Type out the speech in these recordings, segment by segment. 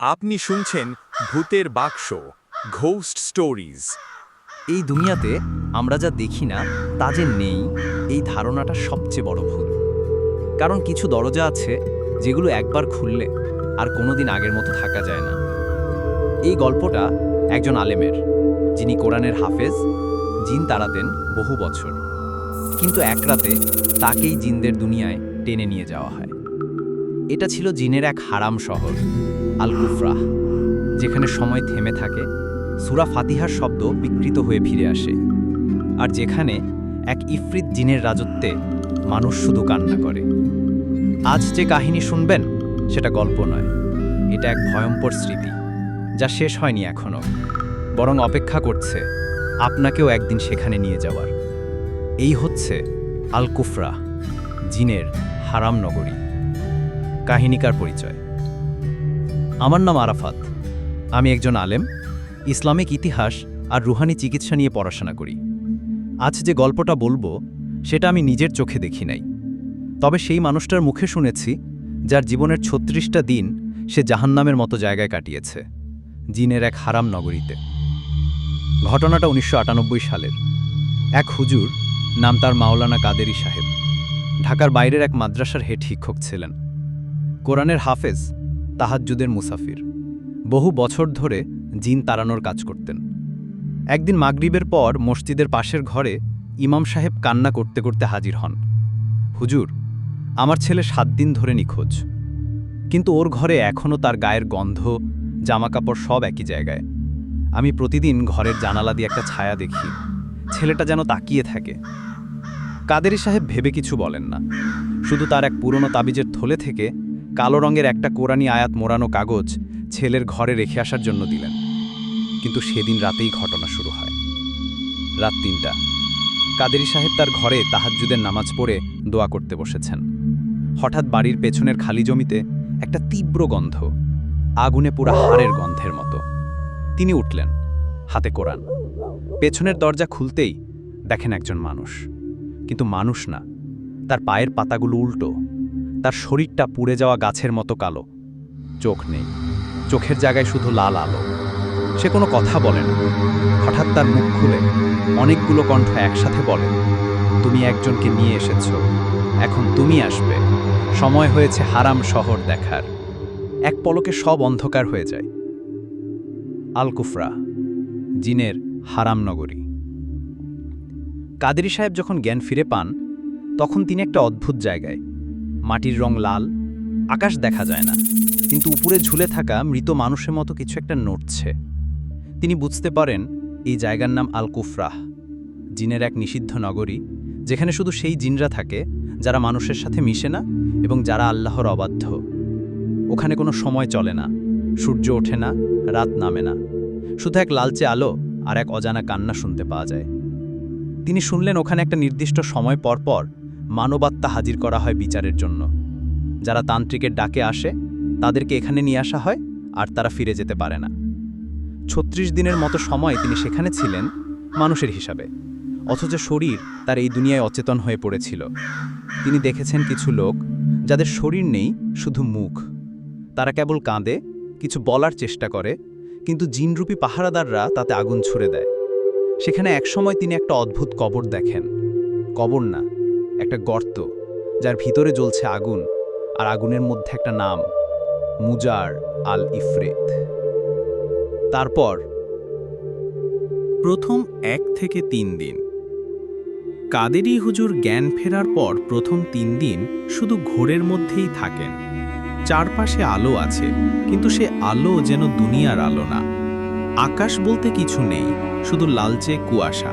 আপনি শুনছেন ভূতের বাক্স, ঘোস্ট স্টোরিজ। এই দুনিয়াতে আমরা যা দেখি না, তা যে নেই, এই ধারণাটা সবচেয়ে বড় ভুল। কারণ কিছু দরজা আছে যেগুলো একবার খুললে আর কোনোদিন আগের মতো থাকা যায় না। এই গল্পটা একজন আলেমের, যিনি কোরআনের হাফেজ, জিন তাড়াতেন বহু বছর। কিন্তু এক রাতে তাকেই জিনদের দুনিয়ায় টেনে নিয়ে যাওয়া হয়। এটা ছিল জিনের এক হারাম শহর। আল কুফরাহ যেখানে সময় থেমে থাকে, সুরা ফাতিহার শব্দ বিকৃত হয়ে ফিরে আসে, আর যেখানে এক ইফরিত জিনের রাজত্বে মানুষ শুধু কান্না করে। আজ যে কাহিনী শুনবেন, সেটা গল্প নয়, এটা এক ভয়ঙ্কর স্মৃতি, যা শেষ হয়নি এখনও, বরং অপেক্ষা করছে আপনাকেও একদিন সেখানে নিয়ে যাওয়ার। এই হচ্ছে আল কুফরা জিনের হারাম নগরী। কাহিনীকার পরিচয়। আমার নাম আরাফাত। আমি একজন আলেম, ইসলামিক ইতিহাস আর রুহানি চিকিৎসা নিয়ে পড়াশোনা করি। আজ যে গল্পটা বলব, সেটা আমি নিজের চোখে দেখি নাই। তবে সেই মানুষটার মুখে শুনেছি, যার জীবনের ছত্রিশটা দিন সে জাহান্নামের মতো জায়গায় কাটিয়েছে, জিনের এক হারাম নগরীতে। ঘটনাটা উনিশশো আটানব্বই সালের। এক হুজুর, নাম তার মাওলানা কাদেরি সাহেব, ঢাকার বাইরের এক মাদ্রাসার হেড শিক্ষক ছিলেন। কোরআনের হাফেজ তাহাজ্জুদের মুসাফির। বহু বছর ধরে জিন তাড়ানোর কাজ করতেন। একদিন মাগরিবের পর মসজিদের পাশের ঘরে ইমাম সাহেব কান্না করতে করতে হাজির হন। হুজুর, আমার ছেলে সাত দিন ধরে নিখোঁজ। কিন্তু ওর ঘরে এখনও তার গায়ের গন্ধ, জামাকাপড় সব একই জায়গায়। আমি প্রতিদিন ঘরের জানালা দিয়ে একটা ছায়া দেখি। ছেলেটা যেন তাকিয়ে থাকে। কাদেরি সাহেব ভেবে কিছু বলেন না। শুধু তার এক পুরনো তাবিজের থলে থেকে কালো রঙের একটা কোরআনি আয়াত মোড়ানো কাগজ ছেলের ঘরে রেখে আসার জন্য দিলেন। কিন্তু সেদিন রাতেই ঘটনা শুরু হয়। রাত তিনটা। কাদেরি সাহেব তার ঘরে তাহাজ্জুদের নামাজ পড়ে দোয়া করতে বসেছেন। হঠাৎ বাড়ির পেছনের খালি জমিতে একটা তীব্র গন্ধ, আগুনে পুরা হাড়ের গন্ধের মতো। তিনি উঠলেন, হাতে কোরআন। পেছনের দরজা খুলতেই দেখেন একজন মানুষ। কিন্তু মানুষ না, তার পায়ের পাতাগুলো উল্টো। তার শরীরটা পুড়ে যাওয়া গাছের মতো কালো। চোখ নেই। চোখের জায়গায় শুধু লাল আলো। সে কোনো কথা বলে না। হঠাৎ তার মুখ খুলে। অনেকগুলো কণ্ঠ একসাথে বলে, তুমি একজনকে নিয়ে এসেছ। এখন তুমি আসবে। সময় হয়েছে হারাম শহর দেখার। এক পলকে সব অন্ধকার হয়ে যায়। আল কুফরা জিনের হারাম নগরী। কাদেরি সাহেব যখন জ্ঞান ফিরে পান, তখন তিনি একটা অদ্ভুত জায়গায় মাটির রং লাল, আকাশ দেখা যায় না। কিন্তু উপরে ঝুলে থাকা মৃত মানুষের মতো কিছু একটা নড়ছে। তিনি বুঝতে পারেন এই জায়গার নাম আল কুফরাহ জিনের এক নিষিদ্ধ নগরী, যেখানে শুধু সেই জিনরা থাকে যারা মানুষের সাথে মিশে না এবং যারা আল্লাহর অবাধ্য। ওখানে কোনো সময় চলে না, সূর্য ওঠে না, রাত নামে না। শুধু এক লালচে আলো আর এক অজানা কান্না শুনতে পাওয়া যায়। তিনি শুনলেন ওখানে একটা নির্দিষ্ট সময় পর পর মানবাত্মা হাজির করা হয় বিচারের জন্য। যারা তান্ত্রিকের ডাকে আসে, তাদেরকে এখানে নিয়ে আসা হয় আর তারা ফিরে যেতে পারে না। ছত্রিশ দিনের মতো সময় তিনি সেখানে ছিলেন মানুষের হিসাবে। অথচ শরীর তার এই দুনিয়ায় অচেতন হয়ে পড়েছিল। তিনি দেখেছেন কিছু লোক যাদের শরীর নেই, শুধু মুখ। তারা কেবল কাঁদে, কিছু বলার চেষ্টা করে, কিন্তু জিনরূপী পাহারাদাররা তাতে আগুন ছুড়ে দেয়। সেখানে একসময় তিনি একটা অদ্ভুত কবর দেখেন। কবর না একটা গর্ত, যার ভিতরে জ্বলছে আগুন, আর আগুনের মধ্যে একটা নাম, মুজার আল ইফরেত তারপর, প্রথম এক থেকে তিন দিন। কাদেরি হুজুর জ্ঞান ফেরার পর প্রথম তিন দিন শুধু ঘোরের মধ্যেই থাকেন। চারপাশে আলো আছে, কিন্তু সে আলো যেন দুনিয়ার আলো না। আকাশ বলতে কিছু নেই, শুধু লালচে কুয়াশা।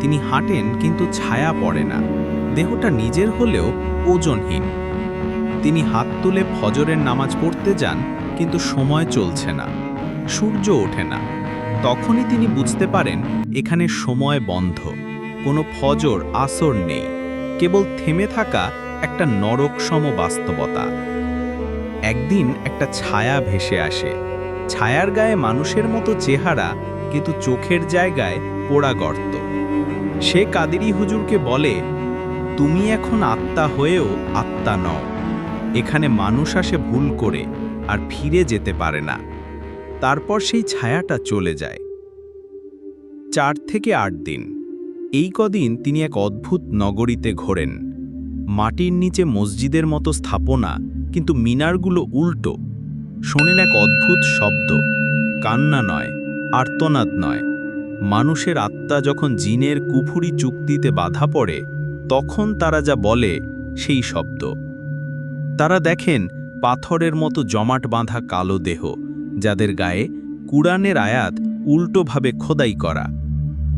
তিনি হাঁটেন, কিন্তু ছায়া পড়ে না। দেহটা নিজের হলেও ওজনহীন। তিনি হাত তুলে ফজরের নামাজ পড়তে যান, কিন্তু সময় চলছে না, সূর্য ওঠে না। তখনই তিনি বুঝতে পারেন, এখানে সময় বন্ধ, কোনো ফজর, আসর নেই, কেবল থেমে থাকা একটা নরকসম বাস্তবতা। একদিন একটা ছায়া ভেসে আসে, ছায়ার গায়ে মানুষের মতো চেহারা, কিন্তু চোখের জায়গায় পোড়া গর্ত সে কাদেরি হুজুরকে বলে তুমি এখন আত্মা হয়েও আত্মা নও। এখানে মানুষ আসে ভুল করে আর ফিরে যেতে পারে না। তারপর সেই ছায়াটা চলে যায়। চার থেকে আট দিন। এই কদিন তিনি এক অদ্ভুত নগরীতে ঘোরেন। মাটির নিচে মসজিদের মতো স্থাপনা, কিন্তু মিনারগুলো উল্টো। শোনেন এক অদ্ভুত শব্দ। কান্না নয়, আর্তনাদ নয়। মানুষের আত্মা যখন জিনের কুফুরি চুক্তিতে বাধা পড়ে তখন তারা যা বলে সেই শব্দ। তারা দেখেন পাথরের মতো জমাট বাঁধা কালো দেহ, যাদের গায়ে কুরআনের আয়াত উল্টোভাবে খোদাই করা।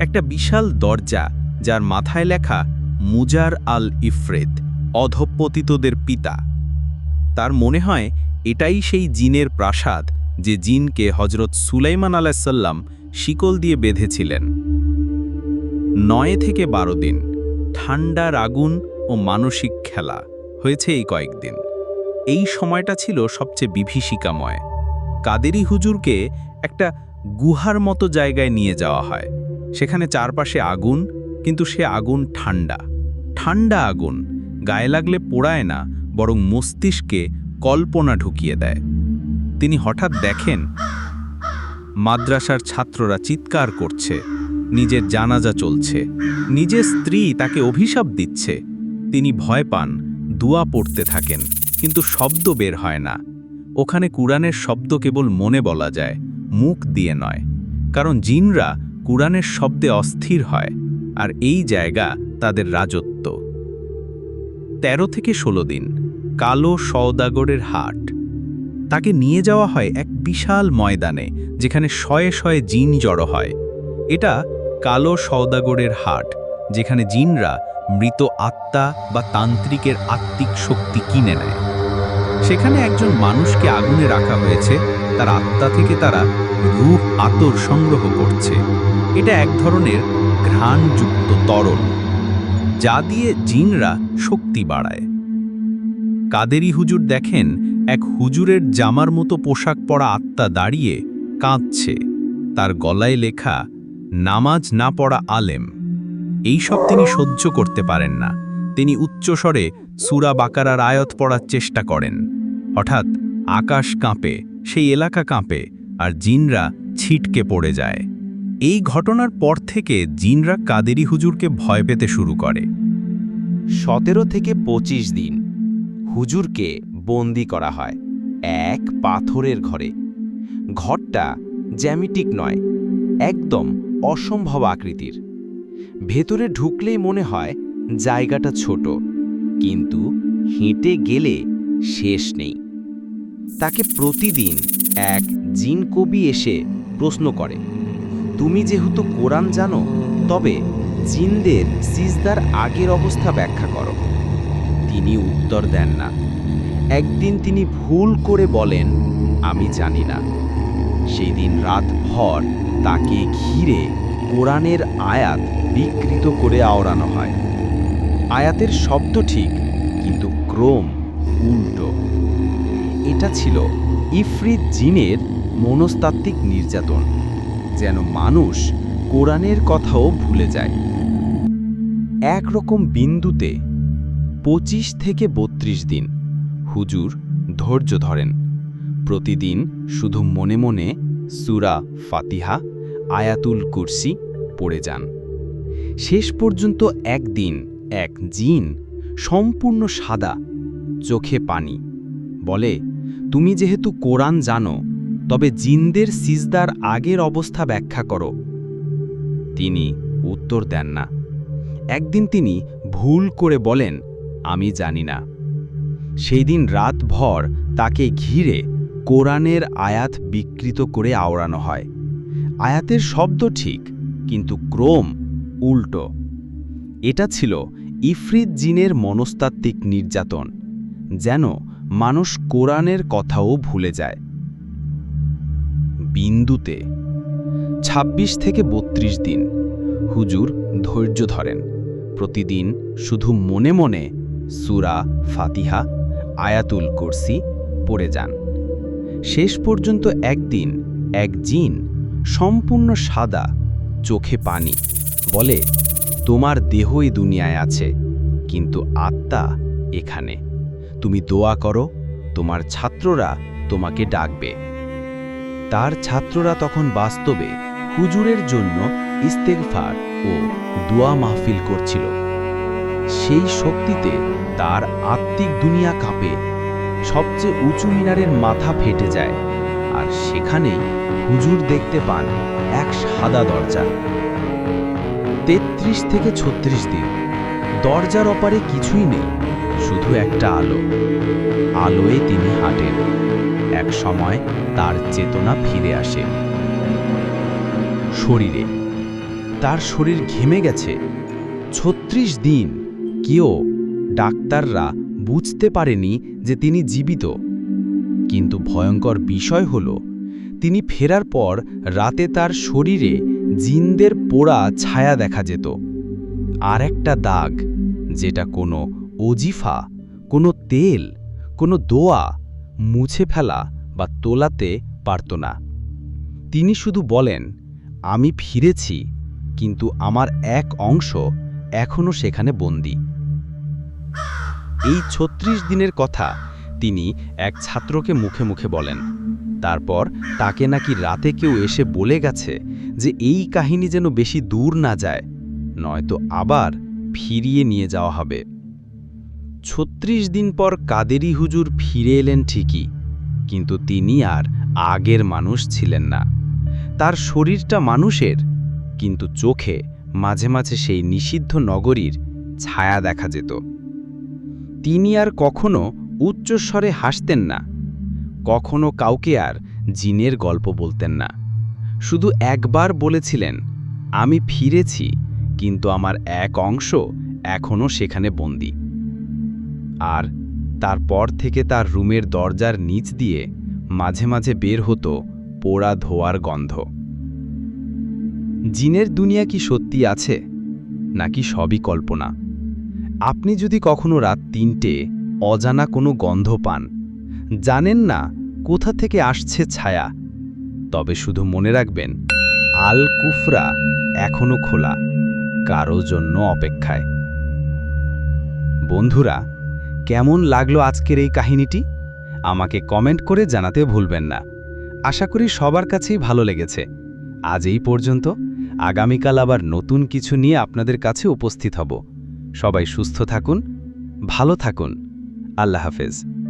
একটা বিশাল দরজা, যার মাথায় লেখা মুজার আল ইফরেদ অধপতিতদের পিতা। তার মনে হয় এটাই সেই জিনের প্রাসাদ, যে জিনকে হজরত সুলাইমান আলাহিসাল্লাম শিকল দিয়ে বেঁধেছিলেন। নয় থেকে বারো দিন। ঠান্ডার আগুন ও মানসিক খেলা হয়েছে এই কয়েকদিন। এই সময়টা ছিল সবচেয়ে বিভীষিকাময়। কাদেরি হুজুরকে একটা গুহার মতো জায়গায় নিয়ে যাওয়া হয়। সেখানে চারপাশে আগুন, কিন্তু সে আগুন ঠান্ডা। ঠান্ডা আগুন, গায়ে লাগলে পোড়ায় না, বরং মস্তিষ্কে কল্পনা ঢুকিয়ে দেয়। তিনি হঠাৎ দেখেন, মাদ্রাসার ছাত্ররা চিৎকার করছে। নিজের জানাজা চলছে। নিজের স্ত্রী তাকে অভিশাপ দিচ্ছে। তিনি ভয় পান, দুয়া পড়তে থাকেন, কিন্তু শব্দ বের হয় না। ওখানে কুরআনের শব্দ কেবল মনে বলা যায়, মুখ দিয়ে নয়। কারণ জিনরা কুরআনের শব্দে অস্থির হয়, আর এই জায়গা তাদের রাজত্ব। ১৩ থেকে ১৬ দিন, কালো সওদাগরের হাট। তাকে নিয়ে যাওয়া হয় এক বিশাল ময়দানে, যেখানে শয়ে শয়ে জিন জড়ো হয়। এটা কালো সওদাগরের হাট, যেখানে জিনরা মৃত আত্মা বা তান্ত্রিকের আত্মিক শক্তি কিনে নেয়। সেখানে একজন মানুষকে আগুনে রাখা হয়েছে, তার আত্মা থেকে তারা রূপ আতর সংগ্রহ করছে। এটা এক ধরনের ঘ্রাণযুক্ত তরল, যা দিয়ে জিনরা শক্তি বাড়ায়। কাদেরি হুজুর দেখেন, এক হুজুরের জামার মতো পোশাক পরা আত্মা দাঁড়িয়ে কাঁদছে। তার গলায় লেখা নামাজ না পড়া আলেম। এই সব তিনি সহ্য করতে পারেন না। তিনি উচ্চস্বরে সুরা বাকারার আয়ত পড়ার চেষ্টা করেন। হঠাৎ আকাশ কাঁপে, সেই এলাকা কাঁপে আর জিনরা ছিটকে পড়ে যায়। এই ঘটনার পর থেকে জিনরা কাদেরি হুজুরকে ভয় পেতে শুরু করে। সতেরো থেকে ২৫ দিন হুজুরকে বন্দি করা হয় এক পাথরের ঘরে। ঘরটা জ্যামিটিক নয়, একদম অসম্ভব আকৃতির। ভেতরে ঢুকলেই মনে হয় জায়গাটা ছোট, কিন্তু হেঁটে গেলে শেষ নেই। তাকে প্রতিদিন এক জিন কবি এসে প্রশ্ন করে, তুমি যেহেতু কোরআন জানো, তবে জিনদের সিজদার আগের অবস্থা ব্যাখ্যা করো। তিনি উত্তর দেন না। একদিন তিনি ভুল করে বলেন, আমি জানি না। সেই দিন রাত ভর তাকে ঘিরে কোরআনের আয়াত বিকৃত করে আওড়ানো হয়। আয়াতের শব্দ ঠিক, কিন্তু ক্রম উল্টো। এটা ছিল ইফরিত জিনের মনস্তাত্ত্বিক নির্যাতন, যেন মানুষ কোরআনের কথাও ভুলে যায়। একরকম বিন্দুতে পঁচিশ থেকে বত্রিশ দিন হুজুর ধৈর্য ধরেন। প্রতিদিন শুধু মনে মনে সুরা ফাতিহা আয়াতুল কুরসি পড়ে যান। শেষ পর্যন্ত একদিন এক জিন সম্পূর্ণ সাদা চোখে পানি বলে, তুমি যেহেতু কোরআন জানো, তবে জিনদের সিজদার আগের অবস্থা ব্যাখ্যা করো। তিনি উত্তর দেন না। একদিন তিনি ভুল করে বলেন, আমি জানি না। সেই দিন রাতভর তাকে ঘিরে কোরআনের আয়াত বিকৃত করে আওড়ানো হয়। আয়াতের শব্দ ঠিক, কিন্তু ক্রম উল্টো। এটা ছিল ইফরিত জিনের মনস্তাত্ত্বিক নির্যাতন, যেন মানুষ কোরআনের কথাও ভুলে যায়। বিন্দুতে ২৬ থেকে ৩২ দিন, হুজুর ধৈর্য ধরেন, প্রতিদিন শুধু মনে মনে সুরা ফাতিহা, আয়াতুল কুরসি পড়ে যান। শেষ পর্যন্ত একদিন এক জিন সম্পূর্ণ সাদা, চোখে পানি। বলে, তোমার দেহই দুনিয়ায় আছে, কিন্তু আত্মা এখানে। তুমি দোয়া করো, তোমার ছাত্ররা তোমাকে ডাকবে। তার ছাত্ররা তখন বাস্তবে হুজুরের জন্য ইস্তেগফার ও দোয়া মাহফিল করছিল। সেই শক্তিতে তার আত্মিক দুনিয়া কাঁপে, সবচেয়ে উঁচু মিনারের মাথা ফেটে যায়, আর সেখানেই হুজুর দেখতে পান এক সাদা দরজা। তেত্রিশ থেকে ছত্রিশ দিন। দরজার অপারে কিছুই নেই, শুধু একটা আলো। আলোয় তিনি হাঁটেন। এক সময় তার চেতনা ফিরে আসে। শরীরে। তার শরীর ঘেমে গেছে। ছত্রিশ দিন। কেউ, ডাক্তাররা বুঝতে পারেনি যে তিনি জীবিত। কিন্তু ভয়ঙ্কর বিষয় হল তিনি ফেরার পর রাতে তার শরীরে জিনদের পোড়া ছায়া দেখা যেত। আর একটা দাগ, যেটা কোনো অজিফা কোনো তেল, কোনো দোয়া মুছে ফেলা বা তোলাতে পারত না। তিনি শুধু বলেন, আমি ফিরেছি, কিন্তু আমার এক অংশ এখনও সেখানে বন্দী। এই ছত্রিশ দিনের কথা তিনি এক ছাত্রকে মুখে মুখে বলেন। তারপর তাকে নাকি রাতে কেউ এসে বলে গেছে যে এই কাহিনী যেন বেশি দূর না যায়, নয়তো আবার ফিরিয়ে নিয়ে যাওয়া হবে। ছত্রিশ দিন পর কাদেরি হুজুর ফিরে এলেন ঠিকই, কিন্তু তিনি আর আগের মানুষ ছিলেন না। তার শরীরটা মানুষের, কিন্তু চোখে মাঝে মাঝে সেই নিষিদ্ধ নগরীর ছায়া দেখা যেত। তিনি আর কখনো উচ্চস্বরে হাসতেন না। কখনো কাউকে আর জিনের গল্প বলতেন না। শুধু একবার বলেছিলেন, আমি ফিরেছি, কিন্তু আমার এক অংশ এখনও সেখানে বন্দি। আর তারপর থেকে তার রুমের দরজার নিচ দিয়ে মাঝে মাঝে বের হতো পোড়া ধোয়ার গন্ধ। জিনের দুনিয়া কি সত্যি আছে, নাকি সবই কল্পনা? আপনি যদি কখনো রাত তিনটে অজানা কোনো গন্ধ পান জানেন না কোথা থেকে আসছে ছায়া। তবে শুধু মনে রাখবেন আল কুফরা এখনও খোলা, কারও জন্য অপেক্ষায়। বন্ধুরা, কেমন লাগল আজকের এই কাহিনীটি? আমাকে কমেন্ট করে জানাতে ভুলবেন না। আশা করি সবার কাছেই ভালো লেগেছে। আজ এই পর্যন্ত, আগামীকাল আবার নতুন কিছু নিয়ে আপনাদের কাছে উপস্থিত হব। সবাই সুস্থ থাকুন, ভালো থাকুন। আল্লাহ হাফেজ।